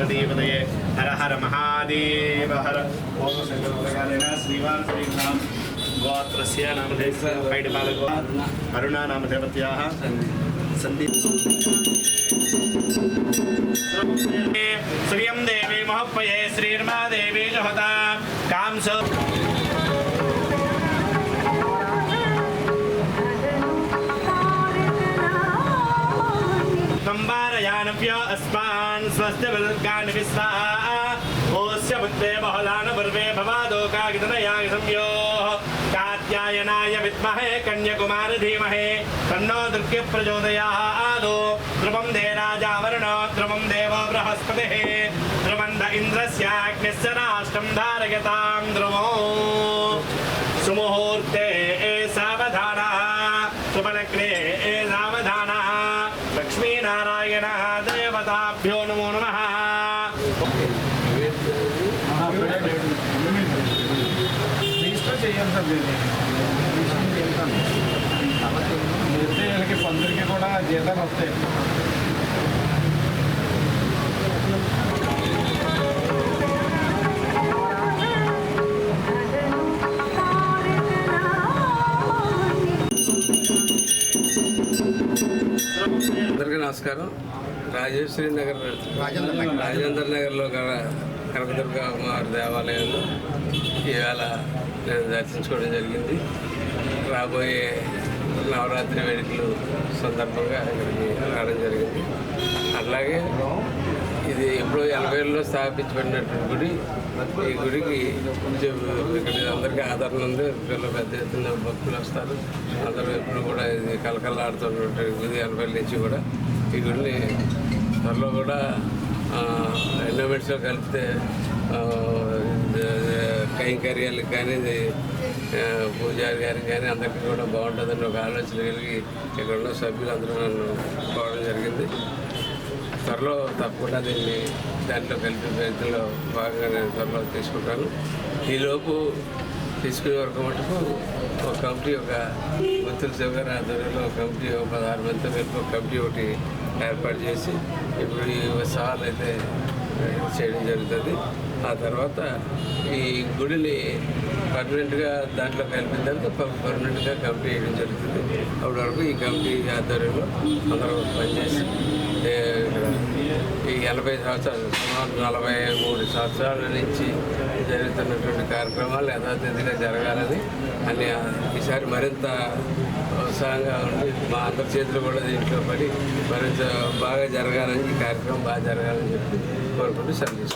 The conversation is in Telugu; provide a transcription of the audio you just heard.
पार्वतीपदये हर हर महादेव, हर ओम शङ्करोदकारेण श्रीवान् श्रीनां गोत्रस्य नामधेयस्य पैटपालको अरुणा नामधेवत्याः सन्ति। श्रियं देवी महोपये श्रीर्मा देवी जहता, कांस अस्मान् स्वस्य वर्गान् विस्ताः ओस्य बुद्धे बहुलान् पर्वे भवादोकागितनयाय संयोः कात्यायनाय विद्महे कन्याकुमार धीमहे तन्नो दुर्गे प्रचोदयादो ध्रुवं दे राजावरण ध्रुवं देवो बृहस्पतिः ध्रुवन्ध इन्द्रस्याग्निस्य राष्ट्रं धारयतां ध्रुवो దేవతాభ్యో నమో నమ. వీళ్ళకి కూడా జీతాలు వస్తాయి. అందరికీ నమస్కారం. రాజేశ్వరి నగర్ రాజేంద్ర నగర్లో గల కనకదుర్గ అమ్మవారి దేవాలయంలో ఈవేళ నేను దర్శించుకోవడం జరిగింది. రాబోయే నవరాత్రి వేడుకలు సందర్భంగా ఇక్కడికి రావడం జరిగింది. అట్లాగే ఇది ఎప్పుడో ఎనభైలో స్థాపించబడినటువంటి గుడి. ఈ గుడికి కొంచెం ఇక్కడ అందరికీ ఆదరణ ఉంది. పిల్లలు పెద్ద ఎత్తున భక్తులు వస్తారు. అందరూ ఎప్పుడు కూడా ఇది కలకలాడుతున్నటువంటి గుడి ఎనభై నుంచి కూడా. ఈ గుడిని త్వరలో కూడా ఎన్నోమెంట్స్లో కలిపితే కైంకర్యాలకు కానీ ఇది, పూజారి గారికి కానీ అందరికీ కూడా బాగుంటుందని ఒక ఆలోచన కలిగి ఇక్కడ ఉన్న సభ్యులు అందరూ నన్ను కోవడం జరిగింది. త్వరలో తప్పకుండా దీన్ని దాంట్లో కలిపి రైతుల్లో భాగంగా నేను త్వరలో తీసుకుంటాను ఈలోపు తీసుకునే వరకు మటుకు ఒక కమిటీ ఒక గుత్తుల శివ ఆధ్వర్యంలో ఒక కమిటీ ఒక పదహారు మందితో కలిపి ఒక కమిటీ ఒకటి ఏర్పాటు చేసి ఇప్పుడు ఈ సవాళ్ళు అయితే చేయడం జరుగుతుంది. ఆ తర్వాత ఈ గుడిని పర్మనెంట్గా దాంట్లో కలిపిన తర్వాత పర్మనెంట్గా కమిటీ వేయడం జరుగుతుంది. అప్పటి వరకు ఈ కమిటీ ఆధ్వర్యంలో అందరూ పనిచేసి ఈ ఎనభై సంవత్సరాలు సుమారు నలభై మూడు సంవత్సరాల నుంచి జరుగుతున్నటువంటి కార్యక్రమాలు యథాతిథిగా జరగాలని అని ఈసారి మరింత ఉత్సాహంగా ఉండి మా అందరి చేతులు కూడా దీంట్లో పడి మరింత బాగా జరగాలని ఈ కార్యక్రమం బాగా జరగాలని చెప్పి కోరుకుంటూ సెలవు